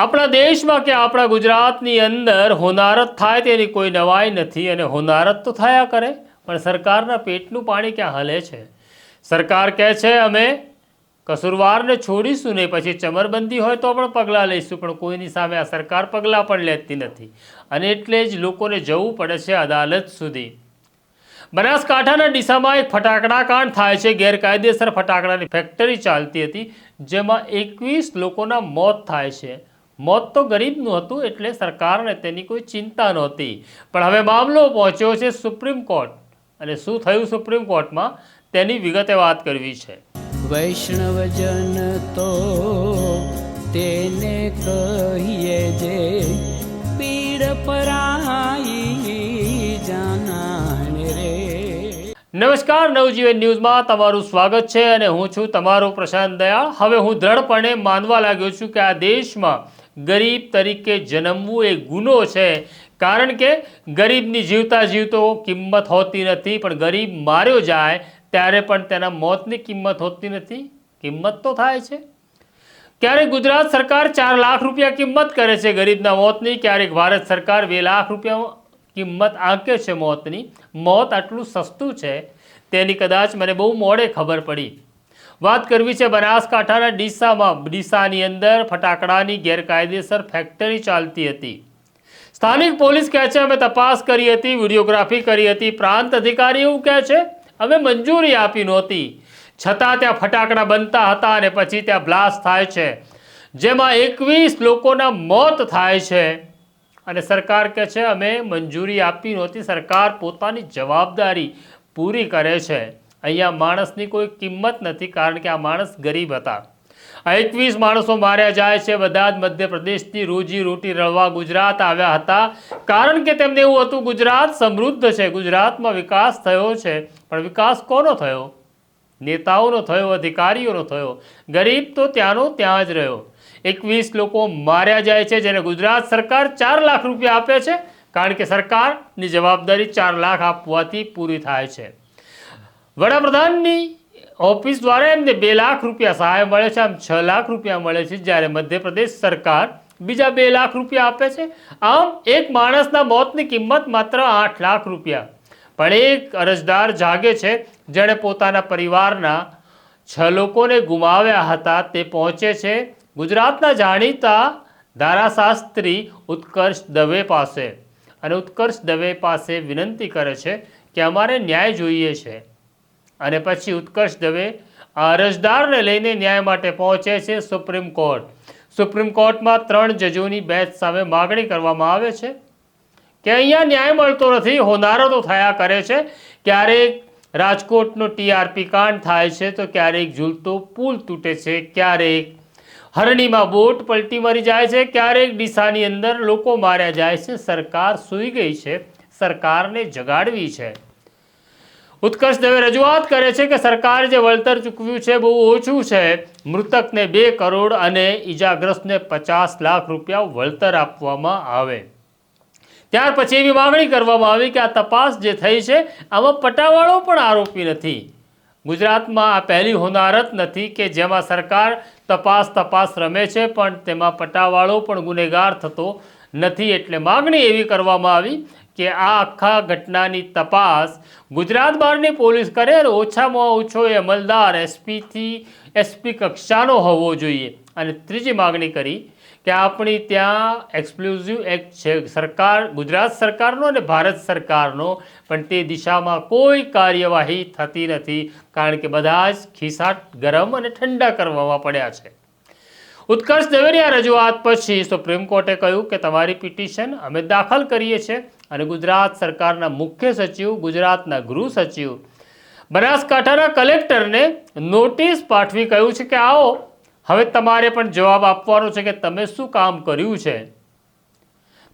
આપણા દેશમાં કે આપણા ગુજરાતની અંદર હોનારત થાય તેની કોઈ નવાઈ નથી અને હોનારત તો થયા કરે, પણ સરકારના પેટનું પાણી ક્યાં હલે છે? સરકાર કહે છે, અમે કસૂરવારને છોડીશું નહીં પછી ચમરબંધી હોય તો પણ પગલાં લઈશું, પણ કોઈની સામે આ સરકાર પગલાં પણ લેતી નથી. અને એટલે જ લોકોને જવું પડે છે અદાલત સુધી. બનાસકાંઠાના ડીસામાં એક ફટાકડા કાંડ થાય છે. ગેરકાયદેસર ફટાકડાની ફેક્ટરી ચાલતી હતી, જેમાં એકવીસ લોકોના મોત થાય છે. મોત તો ગરીબનું હતું એટલે સરકારને તેની કોઈ ચિંતા નહોતી. પણ હવે મામલો પહોંચ્યો છે સુપ્રીમ કોર્ટ. અને શું થયું સુપ્રીમ કોર્ટમાં? તેની વિગતે વાત કરવી છે. વૈષ્ણવજન તો તેને કહીએ જે પીડ પરાઈ જાનાને રે. નમસ્કાર નવજીવન ન્યૂઝમાં તમારું સ્વાગત છે અને હું છું તમારો પ્રશાંત દયાળ. હવે હું દ્રઢપણે માનવા લાગ્યો છું કે આ દેશમાં ગરીબ તરીકે જન્મવું એ ગુનો છે. કારણ કે ગરીબની જીવતા જીવતો કિંમત હોતી નથી, પણ ગરીબ માર્યો જાય ત્યારે પણ તેના મોતની કિંમત હોતી નથી. કિંમત તો થાય છે. ક્યારેક ગુજરાત સરકાર ચાર લાખ રૂપિયા કિંમત કરે છે ગરીબના મોતની, ક્યારેક ભારત સરકાર બે લાખ રૂપિયા કિંમત આંકે છે મોતની. મોત આટલું સસ્તું છે. તેની કદાચ મને બહુ મોડે ખબર પડી. વાત કરવી છે બનાસકાંઠાના ડીસામાં. ડીસાની અંદર ફટાકડાની ગેરકાયદેસર ફેક્ટરી ચાલતી હતી. સ્થાનિક પોલીસ કહે છે, અમે તપાસ કરી હતી, વિડીયોગ્રાફી કરી હતી. પ્રાંત અધિકારી એવું કહે છે, અમે મંજૂરી આપી નહોતી. છતાં ત્યાં ફટાકડા બનતા હતા અને પછી ત્યાં બ્લાસ્ટ થાય છે. જેમાં એકવીસ લોકોના મોત થાય છે. અને સરકાર કહે છે, અમે મંજૂરી આપી નહોતી. સરકાર પોતાની જવાબદારી પૂરી કરે છે. અહીંયા માણસની કોઈ કિંમત નથી કારણ કે આ માણસ ગરીબ હતા. એકવીસ માણસો માર્યા જાય છે, બધા જ મધ્યપ્રદેશની રોજી રોટી રળવા ગુજરાત આવ્યા હતા. કારણ કે તેમને એવું હતું, ગુજરાત સમૃદ્ધ છે, ગુજરાતમાં વિકાસ થયો છે. પણ વિકાસ કોનો થયો? નેતાઓનો થયો, અધિકારીઓનો થયો. ગરીબ તો ત્યાંનો ત્યાં જ રહ્યો. એકવીસ લોકો માર્યા જાય છે, જેને ગુજરાત સરકાર ચાર લાખ રૂપિયા આપે છે. કારણ કે સરકારની જવાબદારી ચાર લાખ આપવાથી પૂરી થાય છે. વડાપ્રધાનની ઓફિસ દ્વારા એમને બે લાખ રૂપિયા સહાય મળે છે. આમ છ લાખ રૂપિયા મળે છે જ્યારે મધ્યપ્રદેશ સરકાર બીજા બે લાખ રૂપિયા આપે છે. આમ એક માણસના મોતની કિંમત માત્ર આઠ લાખ રૂપિયા. પણ એક અરજદાર જાગે છે, જેણે પોતાના પરિવારના છ લોકોને ગુમાવ્યા હતા તે પહોંચે છે ગુજરાતના જાણીતા ધારાશાસ્ત્રી ઉત્કર્ષ દવે પાસે. અને ઉત્કર્ષ દવે પાસે વિનંતી કરે છે કે અમારે ન્યાય જોઈએ છે. અને પછી ઉત્કર્ષ દવે અરજદારને લઈને ન્યાય માટે પહોંચે છે સુપ્રીમ કોર્ટ. સુપ્રીમ કોર્ટમાં ત્રણ જજોની બેચ સામે માગણી કરવામાં આવે છે કે અહીંયા ન્યાય મળતો નથી, હોનારો તો થયા કરે છે. ક્યારેક રાજકોટનો ટીઆરપી કાંડ થાય છે તો ક્યારેક ઝૂલતો પુલ તૂટે છે, ક્યારેક હરણીમાં બોટ પલટી મરી જાય છે, ક્યારેક ડીસાની અંદર લોકો માર્યા જાય છે. સરકાર સૂઈ ગઈ છે, સરકારને જગાડવી છે. ઉત્કર્ષ દવે રજૂઆત કરે છે કે સરકારે જે વળતર ચૂકવ્યું છે બહુ ઓછું છે, મૃતકને બે કરોડ અને ઈજાગ્રસ્તને પચાસ લાખ રૂપિયા વળતર આપવામાં આવે. ત્યાર પછી એવી માગણી કરવામાં આવી કે આ તપાસ જે થઈ છે, આમાં પટાવાળો પણ આરોપી નથી. ગુજરાતમાં આ પહેલી હોનારત નથી કે જેમાં સરકાર તપાસ તપાસ રમે છે, પણ તેમાં પટાવાળો પણ ગુનેગાર થતો નથી એટલે માગણી એવી કરવામાં આવી કે આ આખા ઘટનાની તપાસ ગુજરાત બહારની પોલીસ કરે અને ઓછામાં ઓછો એ અમલદાર એસપીથી એસપી કક્ષાનો હોવો જોઈએ. અને ત્રીજી માગણી કરી કે આપણી ત્યાં એક્સક્લુઝિવ એક્ટ છે. સરકાર, ગુજરાત સરકારનો અને ભારત સરકારનો. પણ તે દિશામાં કોઈ કાર્યવાહી થતી નથી. કારણ કે બધા જ ખિસ્સા ગરમ અને ઠંડા કરવામાં પડ્યા છે. ઉત્કર્ષ દવેની રજૂઆત પછી સુપ્રીમ કોર્ટે કહ્યું કે તમારી પિટિશન અમે દાખલ કરીએ છીએ. અને ગુજરાત સરકારના મુખ્ય સચિવ, ગુજરાતના ગૃહ સચિવ. બનાસકાંઠાના કલેક્ટરને નોટિસ પાઠવી કહ્યું છે કે આવો, હવે તમારે પણ જવાબ આપવાનો છે કે તમે શું કામ કર્યું છે?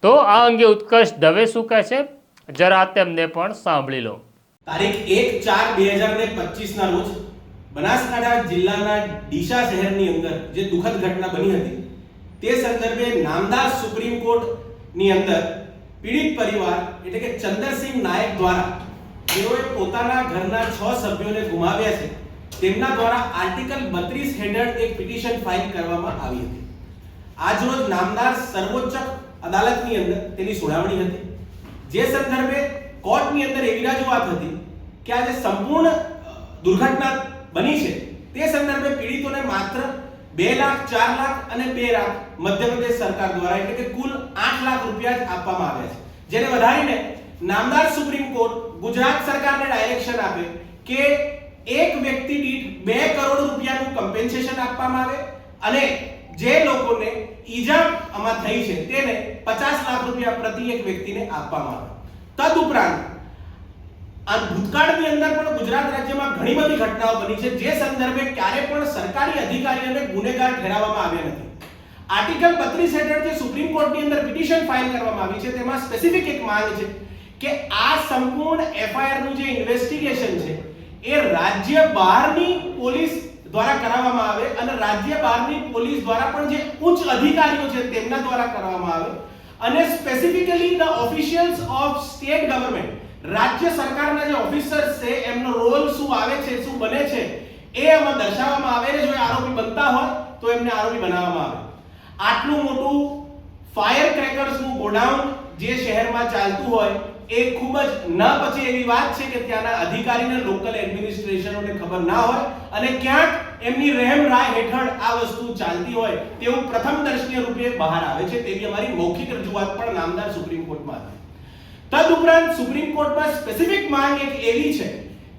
તો આ અંગે ઉત્કર્ષ દવે શું કહે છે? જરા તેમને પણ સાંભળી લો. તારીખ એક ચાર બે હજાર ને પચીસ ના રોજ બનાસકાંઠા જિલ્લાના ડીસા શહેરની અંદર જે દુઃખદ ઘટના બની હતી, તે સંદર્ભે નામદાર સુપ્રીમ કોર્ટની અંદર પીડિત પરિવાર, એટલે કે ચંદ્રસિંહ નાયક દ્વારા જેઓએ પોતાના ઘરના છ સભ્યોને ગુમાવ્યા છે. તેમના દ્વારા આર્ટિકલ બત્રીસ હેઠળ એક પિટિશન ફાઇલ કરવામાં આવી હતી. આજરોજ નામદાર સર્વોચ્ચ અદાલતની અંદર તેની સુનાવણી હતી. જે સંદર્ભે કોર્ટની અંદર એવી રજૂઆત હતી કે આજે સંપૂર્ણ દુર્ઘટના બની છે. તે સંદર્ભે પીડિતોને માત્ર બે લાખ, ચાર લાખ અને બે લાખ મધ્યપ્રદેશ સરકાર દ્વારા એટલે કે કુલ આઠ લાખ રૂપિયા જ આપવામાં આવ્યા છે. જેને વધારીને નામદાર સુપ્રીમ કોર્ટ ગુજરાત સરકારને ડાયરેક્શન આપે કે એક વ્યક્તિ દીઠ બે કરોડ રૂપિયાનું કમ્પેન્સેશન આપવામાં આવે અને જે લોકોને ઈજા આમાં થઈ છે તેને પચાસ લાખ રૂપિયા પ્રતિ એક વ્યક્તિને આપવામાં આવે. તદુપરાંત આ ભૂતકાળની અંદર પણ ગુજરાત રાજ્યમાં ઘણી બધી ઘટનાઓ બની છે. જે સંદર્ભે ક્યારે પણ સરકારી અધિકારીઓને ગુનેગાર ઠેરવવામાં આવ્યા નથી. આર્ટિકલ 32 હેઠળ જે સુપ્રીમ કોર્ટની અંદર પિટિશન ફાઇલ કરવામાં આવી છે, તેમાં સ્પેસિફિક એક માંગ છે કે આ સંપૂર્ણ એફઆઈઆરનું જે ઇન્વેસ્ટિગેશન છે, એ રાજ્ય બહારની પોલીસ દ્વારા કરાવવામાં આવે અને રાજ્ય બહારની પોલીસ દ્વારા પણ જે ઉચ્ચ અધિકારીઓ છે, તેમના દ્વારા કરવામાં આવે. અને specifically the officials of state government રાજ્ય સરકારના જે ઓફિસર્સ છે, એમનો રોલ શું આવે છે, શું બને છે, એ આમાં દર્શાવવામાં આવે ને જો એ આરોપી બનતા હોય, તો એમને આરોપી બનાવવામાં આવે. આટલું મોટું ફાયર ક્રેકર્સનું ગોડાઉન જે શહેરમાં ચાલતું હોય, એ ખૂબ જ ન પછી એવી વાત છે કે ત્યાંના અધિકારીને લોકલ એડમિનિસ્ટ્રેશનોને ખબર ના હોય અને ક્યાંક એમની રહેમ રાય હેઠળ આ વસ્તુ ચાલતી હોય તેવું પ્રથમ દર્શનીય રૂપે બહાર આવે છે. તેવી અમારી મૌખિક રજૂઆત પણ નામદાર સુપ્રીમ કોર્ટમાં હતી તદુપરાંત સુપ્રીમ કોર્ટમાં સ્પેસિફિક માંગ એક એવી છે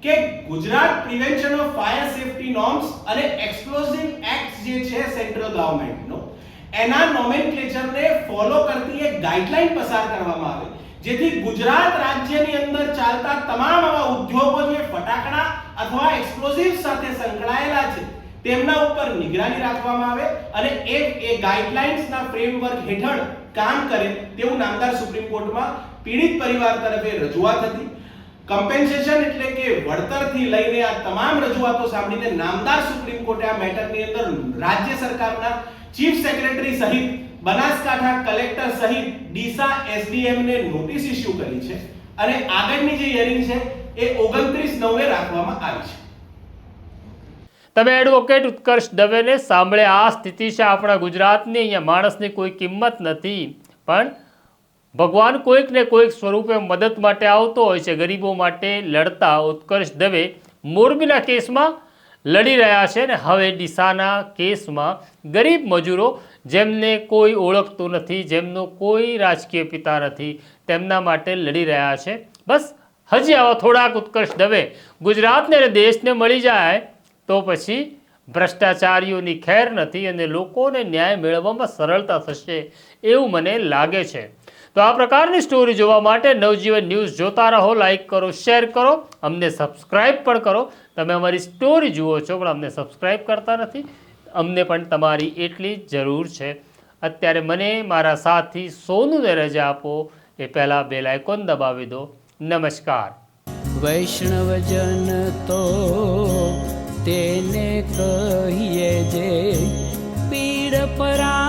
કે Gujarat prevention of fire safety norms અને એક્સપ્લોઝિવ એક્ટ જે છે સેન્ટ્રલ ગવર્મેન્ટનો એના નોમેન્ક્લેચરને ફોલો કરતી એક ગાઈડલાઈન પસાર કરવામાં આવે, જેથી ગુજરાત રાજ્યની અંદર ચાલતા તમામ આવા ઉદ્યોગો જે ફટાકડા અથવા એક્સપ્લોઝિવ સાથે સંકળાયેલા છે, તેમના ઉપર નિગરાની રાખવામાં આવે અને એ એ ગાઈડલાઇન્સના ફ્રેમવર્ક હેઠળ કામ કરે તેવું નામદાર સુપ્રીમ કોર્ટમાં પીડિત પરિવાર તરફે રજૂઆત હતી. કમ્પેન્સેશન એટલે કે વળતરથી લઈને આ તમામ રજૂઆતો સાંભળીને નામદાર સુપ્રીમ કોર્ટે આ મેટરની અંદર રાજ્ય સરકારના ચીફ સેક્રેટરી સહિત બનાસકાંઠા કલેક્ટર સહિત ડીસા એસડીએમ ને નોટિસ ઇસ્યુ કરી છે. અને આગળની જે હિયરિંગ છે એ 29 નવે રાખવામાં આવી છે. તમે એડવોકેટ ઉત્કર્ષ દવેને સાંભળે આ સ્થિતિ છે આપણા ગુજરાતની. અહીંયા માણસની કોઈ કિંમત નથી. પણ ભગવાન કોઈક ને કોઈક સ્વરૂપે મદદ માટે આવતો હોય છે. ગરીબો માટે લડતા ઉત્કર્ષ દવે મોરબીના કેસમાં લડી રહ્યા છે ને હવે ડીસાના કેસમાં ગરીબ મજૂરો જેમને કોઈ ઓળખતું નથી, જેમનો કોઈ રાજકીય પિતા નથી, તેમના માટે લડી રહ્યા છે. બસ, હજી આવા થોડાક ઉત્કર્ષ દવે. ગુજરાતને અને દેશને મળી જાય તો પછી ભ્રષ્ટાચારીઓની ખેર નથી અને લોકોને ન્યાય મેળવવામાં સરળતા થશે એવું મને લાગે છે. તો આ પ્રકારની સ્ટોરી જોવા માટે નવજીવન ન્યૂઝ જોતા રહો લાઇક કરો શેર કરો, અમને સબસ્ક્રાઈબ પણ કરો. તમે અમારી સ્ટોરી જુઓ છો, પણ અમને સબસ્ક્રાઈબ કરતા નથી. અમને પણ તમારી એટલી જરૂર છે. અત્યારે મને મારા સાથી સોનુને રજા આપો એ પહેલાં બે લાઇકોન દબાવી દો. નમસ્કાર. વૈષ્ણવજન તો તેને કહીએ જે પીડ પરા